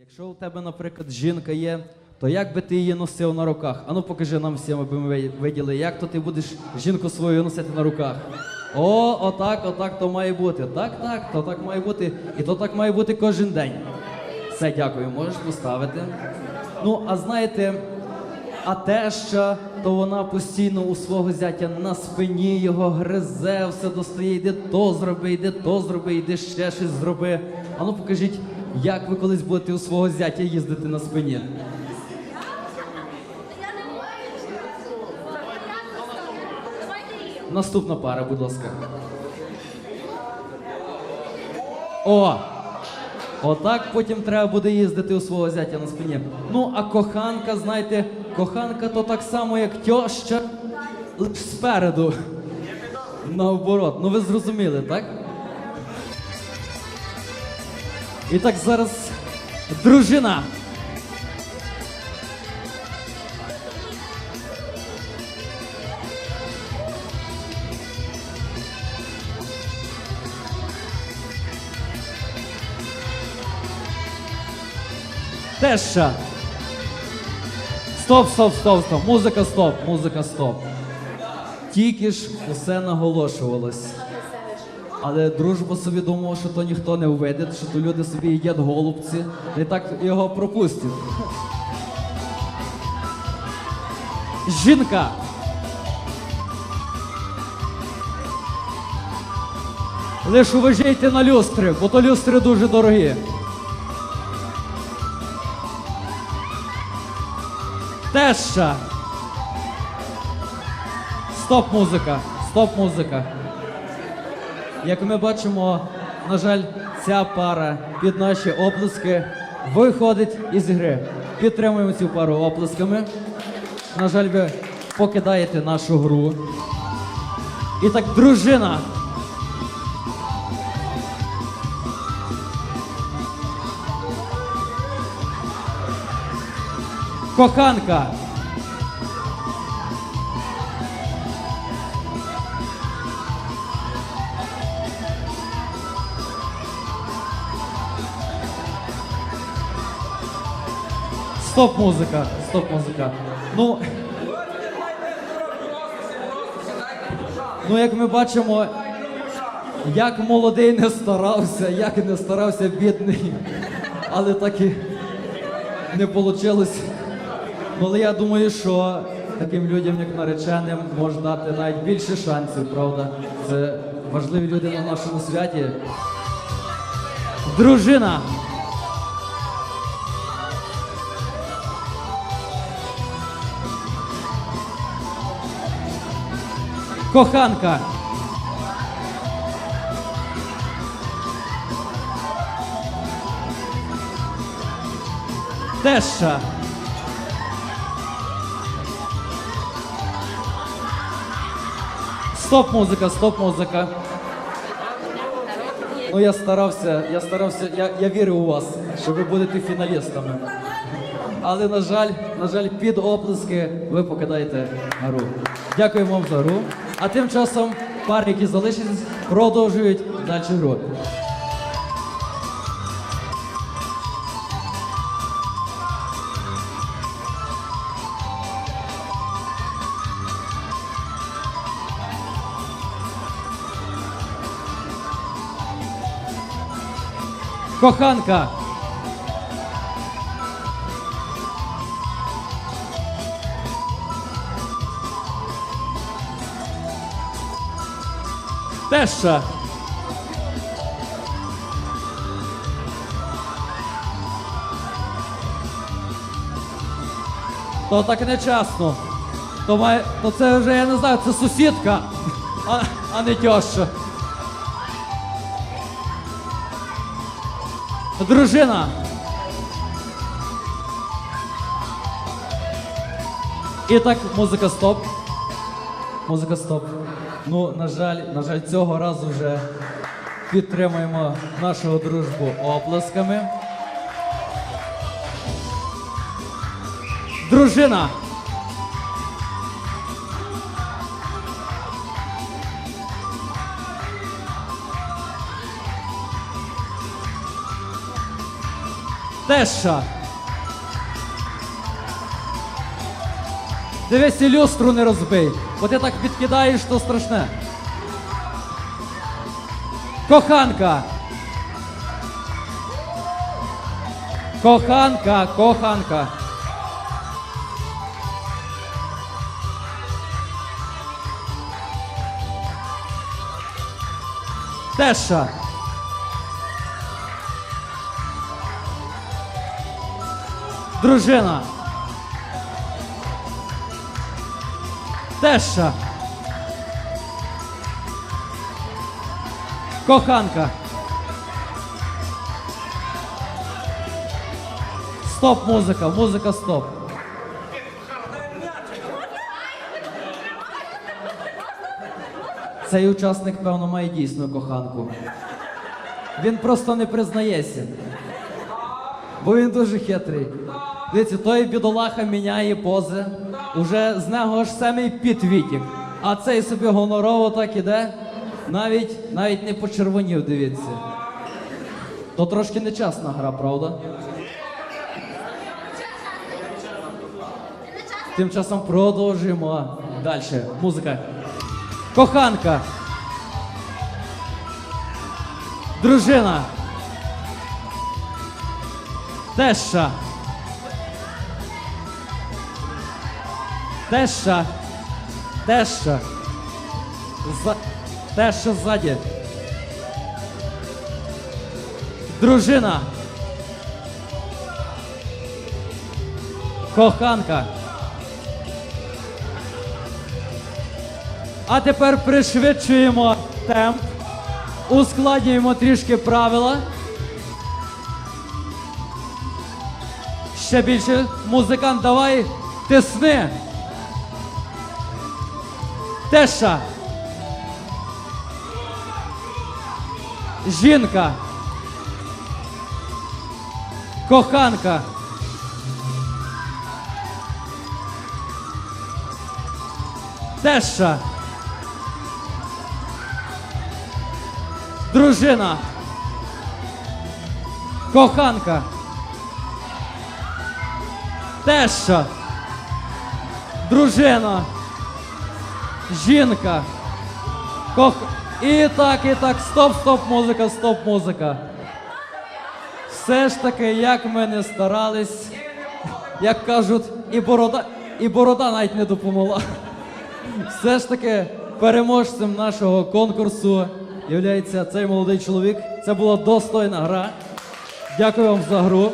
Якщо у тебе, наприклад, жінка є, то як би ти її носив на руках? Ану покажи нам всім, аби ми ви- виділи, як то ти будеш жінку свою носити на руках. О, отак, отак то має бути. Так, так, то так має бути. І то так має бути кожен день. Все, дякую, можеш поставити. Ну, а знаєте, а теща, то вона постійно у свого зятя на спині його гризе, все достає, йде то зроби, йде то зроби, йде ще щось зроби. А ну покажіть, як ви колись будете у свого зятя їздити на спині. Наступна пара, будь ласка. О! Отак потім треба буде їздити у свого зятя на спині. Ну, а коханка, знаєте, коханка то так само, як тьоща, лиш спереду. Наоборот. Ну ви зрозуміли, так? І так зараз дружина. Теща. Стоп, стоп, стоп, стоп. Музика, стоп, музика, стоп. Тільки ж усе наголошувалось. Але дружба собі думав, що то ніхто не увидить, що то люди собі їдять голубці, і так його пропустять. Жінка. Лиш уважайте на люстри, бо то люстри дуже дорогі. Теща. Стоп музика. Стоп музика. Як ми бачимо, на жаль, ця пара під наші оплески виходить із гри. Підтримуємо цю пару оплесками. На жаль, ви покидаєте нашу гру. І так, дружина. Коханка. Стоп музика, стоп музика. Ну, ну як ми бачимо, як молодий не старався, як не старався бідний, але так і не вийшло. Ну, але я думаю, що таким людям, як нареченим, можна дати навіть більше шансів, правда? Це важливі люди на нашому святі. Дружина. Коханка. Теща. Стоп музика, стоп музика. Ну я старався, я старався, я, я вірю у вас, що ви будете фіналістами. Але на жаль, на жаль, під оплески ви покидаєте гру. Дякуємо вам за гру. А тим часом пари, які залишились, продовжують далі гру. Коханка. Теща. То так нечесно. То, має, то це вже я не знаю, це сусідка, а, а не тьоща. Дружина. І так, музика стоп. Музика стоп. Ну, на жаль, на жаль, цього разу вже підтримуємо нашу дружбу оплесками. Дружина. Теща. Дивись, і люстру не розбий, бо ти так підкидаєш, то страшне. Коханка. Коханка, коханка. Теша. Дружина. Теша. Коханка. Стоп, музика, музика, стоп. Цей учасник, певно, має дійсну коханку. Він просто не признається. Бо він дуже хитрий. Дивіться, той бідолаха міняє пози. Уже з нього аж самий піт вітік. А цей собі гонорово так іде. Навіть, навіть не почервонів, дивіться. То трошки нечесна гра, правда? Тим часом продовжуємо. Далі. Музика. Коханка. Дружина. Теща. Теща. Теща. За... Теща ззаді. Дружина. Коханка. А тепер пришвидшуємо темп, ускладнюємо трішки правила. Ще більше музикант, давай тисни. Теша. Жінка. Коханка. Теша. Дружина. Коханка. Теша. Дружина. Жінка. Кох... І так, і так. Стоп, стоп, музика, стоп, музика. Все ж таки, як ми не старались, як кажуть, і борода, і борода навіть не допомогла. Все ж таки переможцем нашого конкурсу є цей молодий чоловік. Це була достойна гра. Дякую вам за гру.